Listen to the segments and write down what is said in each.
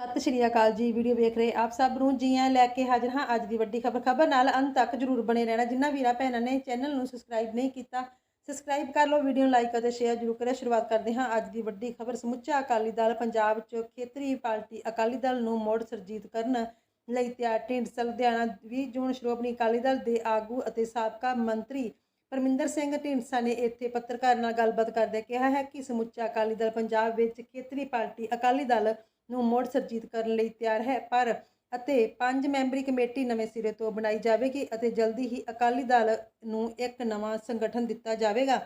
ਸਤਿ ਸ਼੍ਰੀ ਅਕਾਲ ਜੀ, ਵੀਡੀਓ ਵੇਖ ਰਹੇ ਆਪ ਸਭ ਨੂੰ। ਜੀਆਂ ਲੈ ਕੇ ਹਾਜ਼ਰ ਹਾਂ ਅੱਜ ਦੀ ਵੱਡੀ ਖਬਰ। ਖਬਰ ਨਾਲ ਅੰਤ ਤੱਕ ਜਰੂਰ ਬਣੇ ਰਹਿਣਾ। ਜਿਨ੍ਹਾਂ ਵੀਰਾਂ ਭੈਣਾਂ ਨੇ ਚੈਨਲ ਨੂੰ ਸਬਸਕ੍ਰਾਈਬ ਨਹੀਂ ਕੀਤਾ, ਸਬਸਕ੍ਰਾਈਬ ਕਰ ਲਓ, ਵੀਡੀਓ ਨੂੰ ਲਾਈਕ ਅਤੇ ਸ਼ੇਅਰ ਜਰੂਰ ਕਰਿਓ। ਸ਼ੁਰੂਆਤ ਕਰਦੇ ਹਾਂ ਅੱਜ ਦੀ ਵੱਡੀ ਖਬਰ। ਸਮੁੱਚਾ ਅਕਾਲੀ ਦਲ ਪੰਜਾਬ 'ਚ ਖੇਤਰੀ ਪਾਰਟੀ ਅਕਾਲੀ ਦਲ ਨੂੰ ਮੋੜ ਸਰਜੀਤ ਕਰਨ ਲਈ ਤਿਆਰ। ਢੀਂਡਸਾ ਲੁਧਿਆਣਾ 20 ਜੂਨ ਸ਼੍ਰੋਮਣੀ ਅਕਾਲੀ ਦਲ ਦੇ ਆਗੂ ਅਤੇ ਸਾਬਕਾ ਮੰਤਰੀ ਪਰਮਿੰਦਰ ਸਿੰਘ ਢੀਂਡਸਾ ਨੇ ਇੱਥੇ ਪੱਤਰਕਾਰ ਨਾਲ ਗੱਲਬਾਤ ਕਰਦਿਆਂ ਕਿਹਾ ਹੈ ਕਿ ਸਮੁੱਚਾ ਅਕਾਲੀ ਦਲ ਪੰਜਾਬ ਵਿੱਚ ਖੇਤਰੀ ਪਾਰਟੀ ਅਕਾਲੀ ਦਲ ਨੂੰ ਮੁੜ ਸਰਜੀਤ ਕਰਨ ਲਈ ਤਿਆਰ ਹੈ, ਪਰ ਅਤੇ ਪੰਜ ਮੈਂਬਰੀ ਕਮੇਟੀ ਨਵੇਂ ਸਿਰੇ ਤੋਂ ਬਣਾਈ ਜਾਵੇਗੀ ਅਤੇ ਜਲਦੀ ਹੀ ਅਕਾਲੀ ਦਲ ਨੂੰ ਇੱਕ ਨਵਾਂ ਸੰਗਠਨ ਦਿੱਤਾ ਜਾਵੇਗਾ।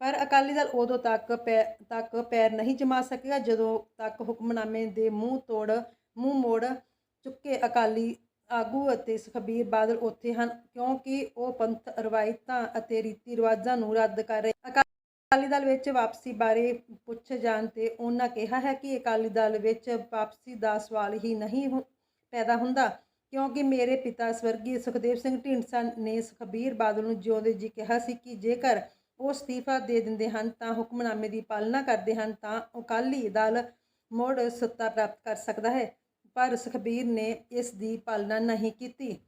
ਪਰ ਅਕਾਲੀ ਦਲ ਉਦੋਂ ਤੱਕ ਪੈ, ਤੱਕ ਪੈਰ ਨਹੀਂ ਜਮਾ ਸਕੇਗਾ ਜਦੋਂ ਤੱਕ ਹੁਕਮਨਾਮੇ ਦੇ ਮੂੰਹ ਤੋੜ, ਮੂੰਹ ਮੋੜ ਚੁੱਕੇ ਅਕਾਲੀ ਆਗੂ ਅਤੇ ਸੁਖਬੀਰ ਬਾਦਲ ਉੱਥੇ ਹਨ, ਕਿਉਂਕਿ ਉਹ ਪੰਥ ਰਵਾਇਤਾਂ ਅਤੇ ਰੀਤੀ ਰਿਵਾਜਾਂ ਨੂੰ ਰੱਦ ਕਰ ਰਹੇ ਅਕਾ- ਅਕਾਲੀ ਦਲ ਵਿੱਚ ਵਾਪਸੀ ਬਾਰੇ ਪੁੱਛੇ ਜਾਣ ਤੇ ਉਹਨਾਂ ਕਿਹਾ ਹੈ ਕਿ ਅਕਾਲੀ ਦਲ ਵਿੱਚ ਵਾਪਸੀ ਦਾ ਸਵਾਲ ਹੀ ਨਹੀਂ ਪੈਦਾ ਹੁੰਦਾ, ਕਿਉਂਕਿ ਮੇਰੇ ਪਿਤਾ ਸਵਰਗੀ ਸੁਖਦੇਵ ਸਿੰਘ ਢੀਂਡਸਾ ਨੇ ਸੁਖਬੀਰ ਬਾਦਲ ਨੂੰ ਜਿਉਂਦੇ ਜੀ ਕਿਹਾ ਸੀ ਕਿ ਜੇਕਰ ਉਹ ਅਸਤੀਫਾ ਦੇ ਦਿੰਦੇ ਹਨ ਤਾਂ ਹੁਕਮਨਾਮੇ ਦੀ ਪਾਲਣਾ ਕਰਦੇ ਹਨ ਤਾਂ ਅਕਾਲੀ ਦਲ ਮੁੜ ਸੱਤਾ ਪ੍ਰਾਪਤ ਕਰ ਸਕਦਾ ਹੈ, ਪਰ ਸੁਖਬੀਰ ਨੇ ਇਸ ਦੀ ਪਾਲਣਾ ਨਹੀਂ ਕੀਤੀ।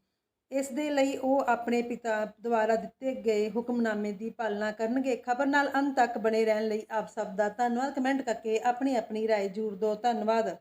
ਇਸ ਦੇ ਲਈ ਉਹ ਆਪਣੇ ਪਿਤਾ ਦੁਆਰਾ ਦਿੱਤੇ ਗਏ ਹੁਕਮਨਾਮੇ ਦੀ ਪਾਲਣਾ ਕਰਨਗੇ ਖਬਰ ਨਾਲ ਅੰਤ ਤੱਕ ਬਣੇ ਰਹਿਣ ਲਈ ਆਪ ਸਭ ਦਾ ਧੰਨਵਾਦ ਕਮੈਂਟ ਕਰਕੇ ਆਪਣੀ ਆਪਣੀ رائے ਜ਼ਰੂਰ ਦਿਓ ਧੰਨਵਾਦ